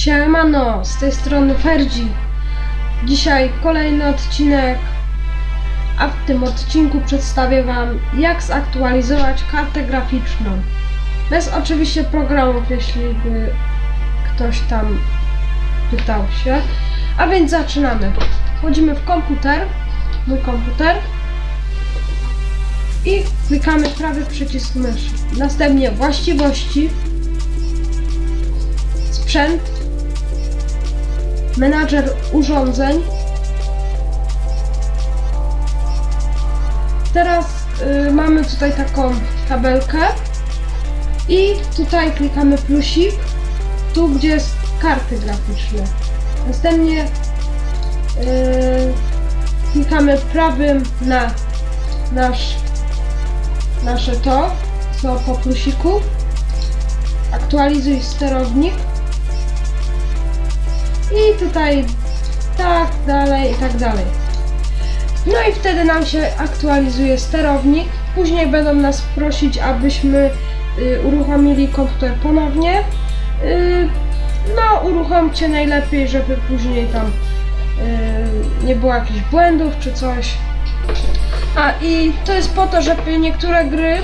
Siemano, z tej strony Ferdzi. Dzisiaj kolejny odcinek, a w tym odcinku przedstawię Wam jak zaktualizować kartę graficzną. Bez oczywiście programów, jeśli by ktoś tam pytał się. A więc zaczynamy. Wchodzimy w komputer, mój komputer i klikamy prawy przycisk myszy. Następnie właściwości, sprzęt, menadżer urządzeń. Teraz y, mamy tutaj taką tabelkę i tutaj klikamy plusik, tu gdzie jest karty graficzne. Następnie y, klikamy prawym na nasz, nasze to, co po plusiku. Aktualizuj sterownik. I tutaj tak dalej i tak dalej. No i wtedy nam się aktualizuje sterownik. Później będą nas prosić, abyśmy y, uruchomili komputer ponownie. Y, no, uruchomcie najlepiej, żeby później tam y, nie było jakichś błędów czy coś. A i to jest po to, żeby niektóre gry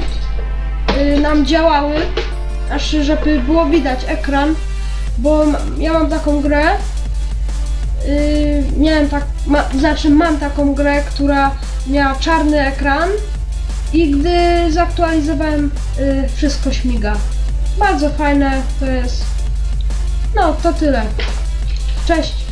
y, nam działały, aż żeby było widać ekran, bo ja mam taką grę, y, miałem tak, ma, znaczy mam taką grę, która miała czarny ekran i gdy zaktualizowałem, y, wszystko śmiga. Bardzo fajne to jest. No, to tyle. Cześć.